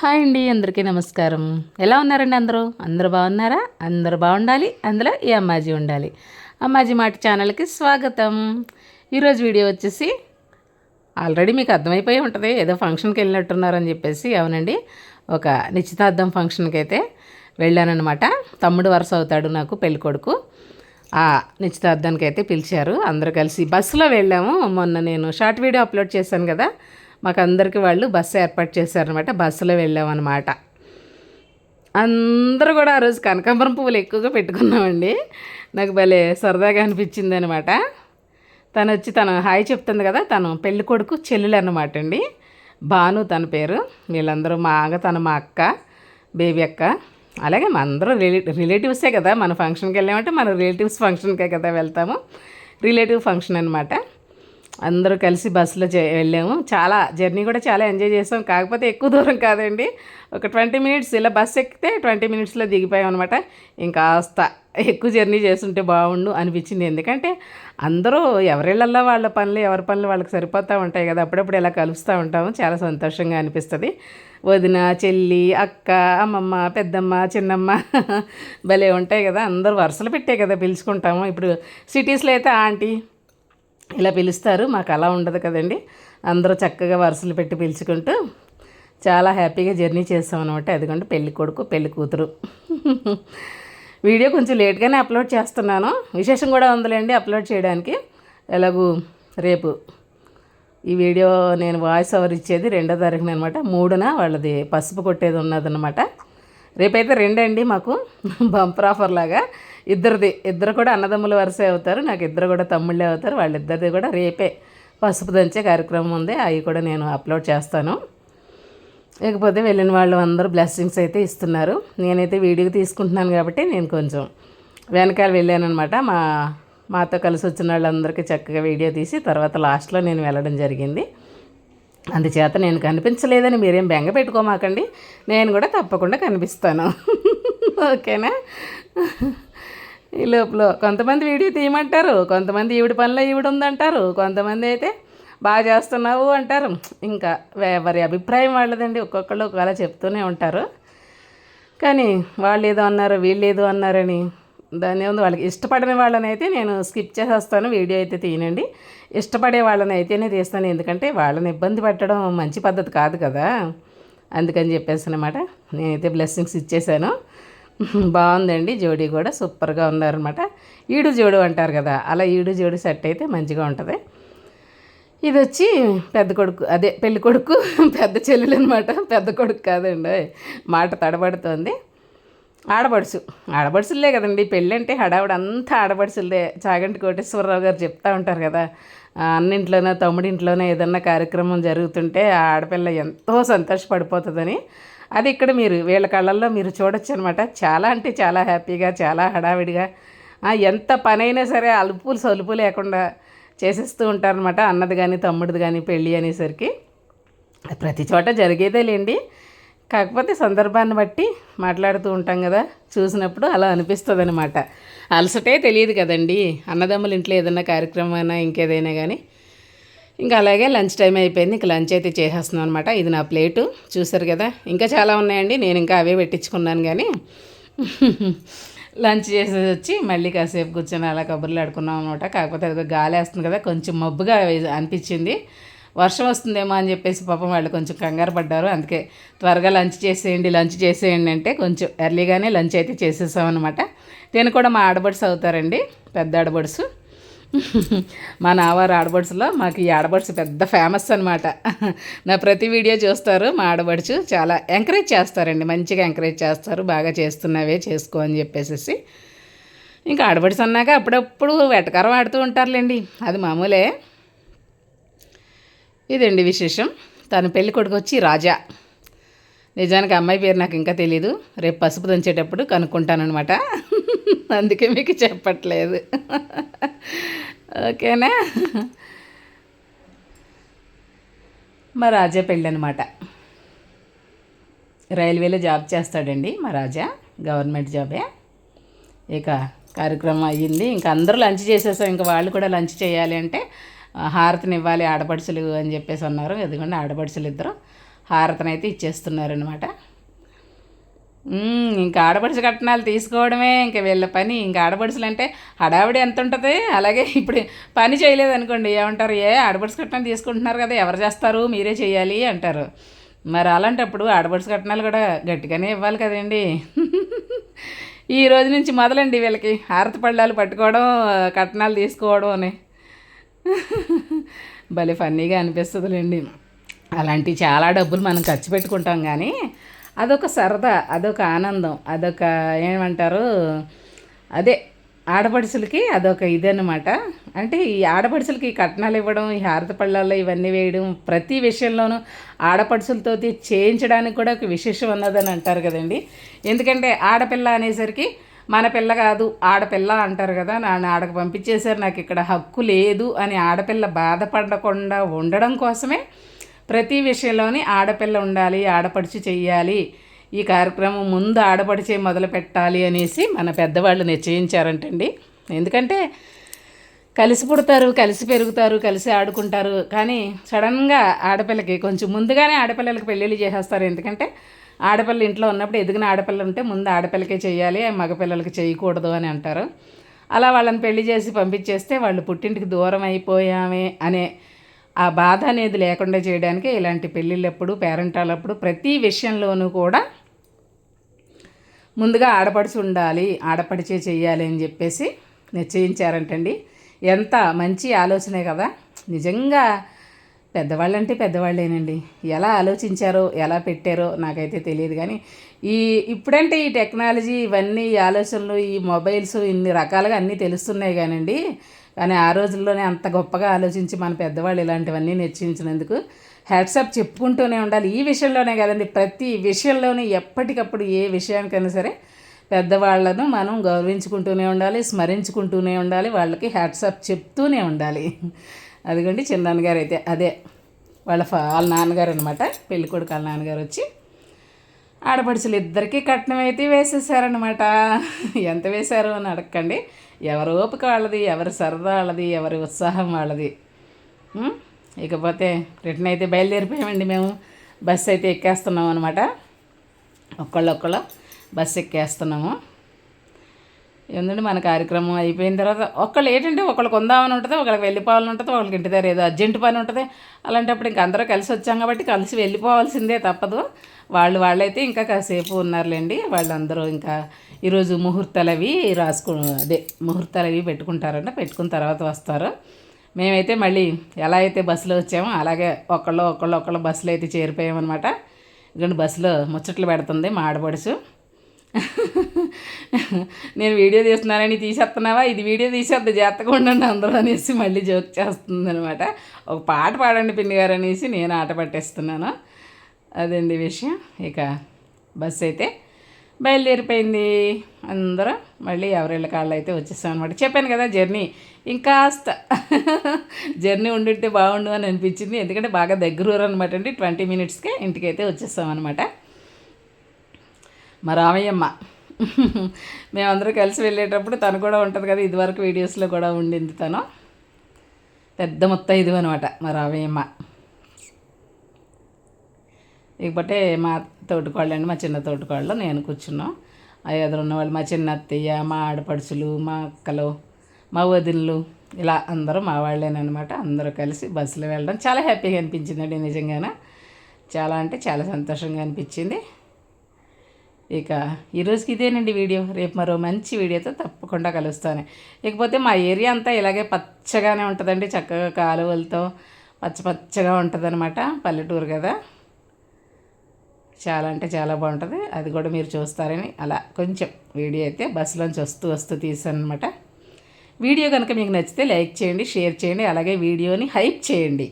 Hi అండి అందరికీ నమస్కారం. ఎలా ఉన్నారండి అందరూ? అందరూ బాగున్నారా? అందరూ బాగుండాలి అందులో ఈ అమ్మాజీ ఉండాలి. అమ్మాజీ మాట ఛానల్కి స్వాగతం. ఈరోజు వీడియో వచ్చేసి ఆల్రెడీ మీకు అర్థమైపోయి ఉంటుంది ఏదో ఫంక్షన్కి వెళ్ళినట్టున్నారని చెప్పేసి అవునండి. ఒక నిశ్చితార్థం ఫంక్షన్కి అయితే వెళ్ళానమాట తమ్ముడు వరుస అవుతాడు నాకు పెళ్ళి కొడుకు ఆ నిశ్చితార్థానికి అయితే పిలిచారు అందరూ కలిసి బస్సులో వెళ్ళాము. మొన్న నేను షార్ట్ వీడియో అప్లోడ్ చేశాను కదా మాకు అందరికీ వాళ్ళు బస్సు ఏర్పాటు చేశారనమాట బస్సులో వెళ్ళామన్నమాట. అందరూ కూడా ఆ రోజు కనకాంబరం పువ్వులు ఎక్కువగా పెట్టుకున్నామండి. నాకు భలే సరదాగా అనిపించింది అనమాట తను వచ్చి తను హాయ్ చెప్తుంది కదా తను పెళ్ళి కొడుకు చెల్లెలు అనమాట అండి. భాను తన పేరు. వీళ్ళందరూ మా ఆగ తను మా అక్క బేబీ అక్క. అలాగే మా అందరూ రిలే రిలేటివ్సే కదా మన ఫంక్షన్కి వెళ్ళామంటే మన రిలేటివ్స్ ఫంక్షన్కే కదా వెళ్తాము. రిలేటివ్ ఫంక్షన్ అనమాట అందరూ కలిసి బస్సులో చే వెళ్ళాము. చాలా జర్నీ కూడా చాలా ఎంజాయ్ చేసాం. కాకపోతే ఎక్కువ దూరం కాదండి. ఒక ట్వంటీ మినిట్స్ ఇలా బస్సు ఎక్కితే ట్వంటీ మినిట్స్లో దిగిపోయాం అనమాట ఇంకాస్త ఎక్కువ జర్నీ చేస్తుంటే బాగుండు అనిపించింది. ఎందుకంటే అందరూ ఎవరిళ్ళల్లో వాళ్ళ పనులు ఎవరి పనులు వాళ్ళకి సరిపోతూ ఉంటాయి కదా. అప్పుడప్పుడు ఇలా కలుస్తూ ఉంటాము. చాలా సంతోషంగా అనిపిస్తుంది. వదిన చెల్లి అక్క అమ్మమ్మ పెద్దమ్మ చిన్నమ్మ భలే ఉంటాయి కదా. అందరూ వరుసలు పెట్టే కదా పిలుచుకుంటాము. ఇప్పుడు సిటీస్లో అయితే ఆంటీ ఇలా పిలుస్తారు. మాకు అలా ఉండదు కదండి. అందరూ చక్కగా వరుసలు పెట్టి పిలుచుకుంటూ చాలా హ్యాపీగా జర్నీ చేస్తాం అనమాట ఎందుకంటే పెళ్ళి కొడుకు పెళ్ళి కూతురు. వీడియో కొంచెం లేట్గానే అప్లోడ్ చేస్తున్నాను. విశేషం కూడా ఉందిలేండి అప్లోడ్ చేయడానికి. ఎలాగూ రేపు ఈ వీడియో నేను వాయిస్ ఓవర్ ఇచ్చేది రెండో తారీఖున అనమాట మూడున వాళ్ళది పసుపు కొట్టేది ఉన్నదన్నమాట. రేపైతే రెండండి మాకు. బంపర్ ఆఫర్ లాగా ఇద్దరిది. ఇద్దరు కూడా అన్నదమ్ముల వరుసే అవుతారు. నాకు ఇద్దరు కూడా తమ్ముళ్ళే అవుతారు. వాళ్ళిద్దరిది కూడా రేపే పసుపు దంచే కార్యక్రమం ఉంది. అవి కూడా నేను అప్లోడ్ చేస్తాను. ఇకపోతే వెళ్ళిన వాళ్ళు అందరూ బ్లెస్సింగ్స్ అయితే ఇస్తున్నారు. నేనైతే వీడియో తీసుకుంటున్నాను కాబట్టి నేను కొంచెం వెనకాల వెళ్ళానమాట మా మాతో కలిసి వచ్చిన వాళ్ళందరికీ చక్కగా వీడియో తీసి తర్వాత లాస్ట్లో నేను వెళ్ళడం జరిగింది. అందుచేత నేను కనిపించలేదని మీరేం బెంగ పెట్టుకోమాకండి. నేను కూడా తప్పకుండా కనిపిస్తాను. ఓకేనా? ఈ లోపల కొంతమంది వీడియో తీయమంటారు కొంతమంది ఈవిడ పనిలో ఈవిడ ఉందంటారు కొంతమంది అయితే బాగా చేస్తున్నావు అంటారు. ఇంకా ఎవరి అభిప్రాయం వాళ్ళదండి ఒక్కొక్కళ్ళు ఒకవేళ చెప్తూనే ఉంటారు. కానీ వాళ్ళు ఏదో అన్నారు వీళ్ళు ఏదో అన్నారని దాని ఉంది వాళ్ళకి ఇష్టపడని వాళ్ళని అయితే నేను స్కిప్ చేసేస్తాను వీడియో అయితే తీయనండి. ఇష్టపడే వాళ్ళని అయితేనే తీస్తాను ఎందుకంటే వాళ్ళని ఇబ్బంది పెట్టడం మంచి పద్ధతి కాదు కదా. అందుకని చెప్పేసి అనమాట నేనైతే బ్లెస్సింగ్స్ ఇచ్చేసాను. బాగుందండి. జోడీ కూడా సూపర్గా ఉందన్నమాట. ఈడు జోడు అంటారు కదా అలా ఈడు జోడు సెట్ అయితే మంచిగా ఉంటుంది. ఇది వచ్చి పెద్ద కొడుకు అదే పెళ్ళి కొడుకు పెద్ద చెల్లెలు అనమాట పెద్ద కొడుకు కాదండి. మాట తడబడుతోంది. ఆడబడుసు ఆడబడుసులే కదండి. పెళ్ళి అంటే హడావుడు అంతా ఆడబడుచులదే చాగంటి కోటేశ్వరరావు గారు చెప్తా ఉంటారు కదా అన్నింట్లోనో తమ్ముడింట్లోనో ఏదన్నా కార్యక్రమం జరుగుతుంటే ఆడపిల్ల ఎంతో సంతోషపడిపోతుందని. అది ఇక్కడ మీరు వీళ్ళ కళ్ళల్లో మీరు చూడొచ్చు అనమాట చాలా అంటే చాలా హ్యాపీగా చాలా హడావిడిగా. ఎంత పనైనా సరే అలుపులు సలుపు లేకుండా చేసేస్తూ ఉంటారనమాట అన్నది కానీ తమ్ముడిది కానీ పెళ్ళి అనేసరికి. ప్రతి చోట జరిగేదే లేండి కాకపోతే సందర్భాన్ని బట్టి మాట్లాడుతూ ఉంటాం కదా. చూసినప్పుడు అలా అనిపిస్తుంది అనమాట అలసటే తెలియదు కదండి. అన్నదమ్ముల ఇంట్లో ఏదైనా కార్యక్రమం అయినా ఇంకేదైనా కానీ ఇంకా అలాగే లంచ్ టైం అయిపోయింది. ఇంకా లంచ్ అయితే చేసేస్తున్నాను అనమాట ఇది నా ప్లేటు. చూసారు కదా? ఇంకా చాలా ఉన్నాయండి. నేను ఇంకా అవే పెట్టించుకున్నాను కానీ లంచ్ చేసేసి వచ్చి మళ్ళీ కాసేపు కూర్చొని అలా కబుర్లు ఆడుకున్నాం అనమాట కాకపోతే అది గాలి వేస్తుంది కదా కొంచెం మబ్బుగా అనిపించింది. వర్షం వస్తుందేమో అని చెప్పేసి పాపం వాళ్ళు కొంచెం కంగారు పడ్డారు. అందుకే త్వరగా లంచ్ చేసేయండి లంచ్ చేసేయండి అంటే కొంచెం ఎర్లీగానే లంచ్ అయితే చేసేసామన్నమాట నేను కూడా మా ఆడబడుసు అవుతారండి. పెద్ద ఆడబడుసు. మా నావారు ఆడబడుసులో మాకు ఈ ఆడబడుసు పెద్ద ఫేమస్ అనమాట నా ప్రతి వీడియో చూస్తారు మా ఆడబడుచు చాలా ఎంకరేజ్ చేస్తారండి. మంచిగా ఎంకరేజ్ చేస్తారు బాగా చేస్తున్నావే చేసుకో అని చెప్పేసి ఇంకా ఆడబడుసు అన్నాక అప్పుడప్పుడు వెటకారం ఆడుతూ ఉంటారులేండి. అది మామూలే. ఇదండి విశేషం. తను పెళ్ళి కొడుకు వచ్చి రాజా. నిజానికి అమ్మాయి పేరు నాకు ఇంకా తెలియదు రేపు పసుపు దంచేటప్పుడు కనుక్కుంటానమాట అందుకే మీకు చెప్పట్లేదు. ఓకేనా? మా రాజా పెళ్ళి అనమాట రైల్వేలో జాబ్ చేస్తాడండి మా రాజా. గవర్నమెంట్ జాబే. ఇక కార్యక్రమం అయ్యింది. ఇంకా అందరూ లంచ్ చేసేసాం. ఇంకా వాళ్ళు కూడా లంచ్ చేయాలి అంటే హారతినివ్వాలి ఆడపడుచులు అని చెప్పేసి అన్నారు. ఎందుకంటే ఆడపడుచులు ఇద్దరు. హారతనైతే ఇచ్చేస్తున్నారనమాట ఇంకా ఆడపడుచు కట్నాలు తీసుకోవడమే ఇంకా వీళ్ళ పని. ఇంకా ఆడపడుచులు అంటే హడావిడి ఎంత ఉంటుంది అలాగే ఇప్పుడు పని చేయలేదు అనుకోండి ఏమంటారు? ఏ ఆడపడుచు కట్నాలు తీసుకుంటున్నారు కదా ఎవరు చేస్తారు? మీరే చేయాలి అంటారు. మరి అలాంటప్పుడు ఆడపడుచు కట్నాలు కూడా గట్టిగానే ఇవ్వాలి కదండి. ఈ రోజు నుంచి మొదలండి వీళ్ళకి హారతి పళ్ళాలు పట్టుకోవడం కట్నాలు తీసుకోవడం అని. భలే ఫన్నీగా అనిపిస్తుందిలేండి. అలాంటి చాలా డబ్బులు మనం ఖర్చు పెట్టుకుంటాం కానీ అదొక సరదా అదొక ఆనందం అదొక ఏమంటారు అదే ఆడపడుచులకి అదొక ఇదన్నమాట. అంటే ఈ ఆడపడుచులకి కట్నాలు ఇవ్వడం ఈ హారత పళ్ళల్లో ఇవన్నీ వేయడం ప్రతి విషయంలోనూ ఆడపడుచులతో చేయించడానికి కూడా ఒక విశేషం ఉన్నదని అంటారు కదండి. ఎందుకంటే ఆడపిల్ల అనేసరికి మన పిల్ల కాదు ఆడపిల్ల అంటారు కదా నన్ను ఆడకు పంపించేశారు నాకు ఇక్కడ హక్కు లేదు అని ఆడపిల్ల బాధపడకుండా ఉండడం కోసమే ప్రతి విషయంలోని ఆడపిల్ల ఉండాలి ఆడపడుచు చెయ్యాలి. ఈ కార్యక్రమం ముందు ఆడపడిచే మొదలు పెట్టాలి అనేసి మన పెద్దవాళ్ళు నిశ్చయించారంటండి. ఎందుకంటే కలిసి పుడతారు కలిసి పెరుగుతారు కలిసి ఆడుకుంటారు. కానీ సడన్గా ఆడపిల్లకి కొంచెం ముందుగానే ఆడపిల్లలకి పెళ్ళిళ్ళు చేసేస్తారు. ఎందుకంటే ఆడపిల్ల ఇంట్లో ఉన్నప్పుడు ఎదిగిన ఆడపిల్ల ఉంటే ముందు ఆడపిల్లకే చేయాలి మగపిల్లలకి చేయకూడదు అని అంటారు. అలా వాళ్ళని పెళ్ళి చేసి పంపించేస్తే వాళ్ళు పుట్టింటికి దూరం అయిపోయామే అనే ఆ బాధ అనేది లేకుండా చేయడానికి ఇలాంటి పెళ్ళిళ్ళప్పుడు పేరెంటాలప్పుడు ప్రతి విషయంలోనూ కూడా ముందుగా ఆడపడిచి ఉండాలి ఆడపడిచే చేయాలి అని చెప్పేసి నిశ్చయించారంటండి. ఎంత మంచి ఆలోచనే కదా! నిజంగా పెద్దవాళ్ళంటే పెద్దవాళ్ళేనండి. ఎలా ఆలోచించారో ఎలా పెట్టారో నాకైతే తెలియదు కానీ ఈ ఇప్పుడంటే ఈ టెక్నాలజీ ఇవన్నీ ఈ ఆలోచనలు ఈ మొబైల్స్ ఇన్ని రకాలుగా అన్నీ తెలుస్తున్నాయి కానండి కానీ ఆ రోజుల్లోనే అంత గొప్పగా ఆలోచించి మన పెద్దవాళ్ళు ఇలాంటివన్నీ నిశ్చయించినందుకు హ్యాట్సాప్ చెప్పుకుంటూనే ఉండాలి. ఈ విషయంలోనే కదండి ప్రతి విషయంలోనే ఎప్పటికప్పుడు ఏ విషయానికైనా సరే పెద్దవాళ్ళను మనం గౌరవించుకుంటూనే ఉండాలి స్మరించుకుంటూనే ఉండాలి వాళ్ళకి హ్యాట్సాప్ చెప్తూనే ఉండాలి. అదిగోండి చిన్నాన్నగారు అయితే అదే వాళ్ళ వాళ్ళ నాన్నగారు అనమాట పెళ్ళికొడుకు వాళ్ళ నాన్నగారు వచ్చి ఆడపడుచులు ఇద్దరికీ కట్నం అయితే వేసేసారనమాట ఎంత వేశారు అని అడగండి ఎవరి ఓపిక వాళ్ళది ఎవరి సరదా వాళ్ళది ఎవరి ఉత్సాహం వాళ్ళది. ఇకపోతే రిటర్న్ అయితే బయలుదేరిపోయామండి మేము. బస్సు అయితే ఎక్కేస్తున్నాం అనమాట ఒక్కళ్ళొక్కళ్ళు బస్సు ఎక్కేస్తున్నాము. ఎందుకంటే మన కార్యక్రమం అయిపోయిన తర్వాత ఒకళ్ళు ఏంటంటే ఒకళ్ళు కొందామని ఉంటుంది ఒకళ్ళకి వెళ్ళిపోవాలని ఉంటుంది ఒకళ్ళకి ఇంటి దగ్గర ఏదో అర్జెంట్ పని ఉంటుంది. అలాంటప్పుడు ఇంక అందరూ కలిసి వచ్చాం కాబట్టి కలిసి వెళ్ళిపోవాల్సిందే తప్పదు. వాళ్ళు వాళ్ళైతే ఇంకా కాసేపు ఉన్నారులేండి. వాళ్ళందరూ ఇంకా ఈరోజు ముహూర్తాలు అవి రాసుకు అదే ముహూర్తాలు అవి పెట్టుకుంటారంట పెట్టుకున్న తర్వాత వస్తారు. మేమైతే మళ్ళీ ఎలా అయితే బస్సులో వచ్చామో అలాగే ఒకళ్ళు ఒకళ్ళు ఒకళ్ళు బస్సులో అయితే చేరిపోయామన్నమాట. ఎందుకంటే బస్సులో ముచ్చట్లు పెడుతుంది మా ఆడపడుచు. నేను వీడియో తీస్తున్నానని తీసేస్తున్నావా? ఇది వీడియో తీసేద్ది జాగ్రత్తగా ఉండండి అందరూ అనేసి మళ్ళీ జోక్ చేస్తుంది అనమాట ఒక పాట పాడండి పిన్ని గారు అనేసి నేను ఆట పట్టేస్తున్నాను. అదండి విషయం. ఇక బస్సు అయితే బయలుదేరిపోయింది. అందరూ మళ్ళీ ఎవరిళ్ళ కాళ్ళు అయితే వచ్చేసాం అనమాట చెప్పాను కదా జర్నీ. ఇంకాస్త జర్నీ ఉండింటే బాగుండు అని అనిపించింది. ఎందుకంటే బాగా దగ్గర అనమాట అండి. ట్వంటీ మినిట్స్కే ఇంటికైతే వచ్చేసాం అనమాట మా రామయ్యమ్మ. మేమందరూ కలిసి వెళ్ళేటప్పుడు తను కూడా ఉంటుంది కదా ఇదివరకు వీడియోస్లో కూడా ఉండింది తను. పెద్ద మొత్తం ఇది అనమాట మా రామయ్యమ్మ. ఇకపోతే మా తోటికోళ్ళు అండి మా చిన్న తోటికోళ్ళు నేను కూర్చున్నాం. ఎదురు ఉన్నవాళ్ళు మా చిన్న అత్తయ్య మా ఆడపడుచులు మా అక్కలు మా వదినలు ఇలా అందరూ మా వాళ్ళేనమాట అందరూ కలిసి బస్సులో వెళ్ళడం చాలా హ్యాపీగా అనిపించిందండి నిజంగానే. చాలా అంటే చాలా సంతోషంగా అనిపించింది. ఇక ఈరోజుకి ఇదేనండి వీడియో. రేపు మరో మంచి వీడియోతో తప్పకుండా కలుస్తాను. ఇకపోతే మా ఏరియా అంతా ఇలాగే పచ్చగానే ఉంటుందండి చక్కగా కాలువలతో పచ్చ పచ్చగా ఉంటుంది పల్లెటూరు కదా. చాలా అంటే చాలా బాగుంటుంది. అది కూడా మీరు చూస్తారని అలా కొంచెం వీడియో అయితే బస్సులోంచి వస్తూ వస్తూ తీసాను అనమాట వీడియో కనుక మీకు నచ్చితే లైక్ చేయండి షేర్ చేయండి అలాగే వీడియోని హైప్ చేయండి.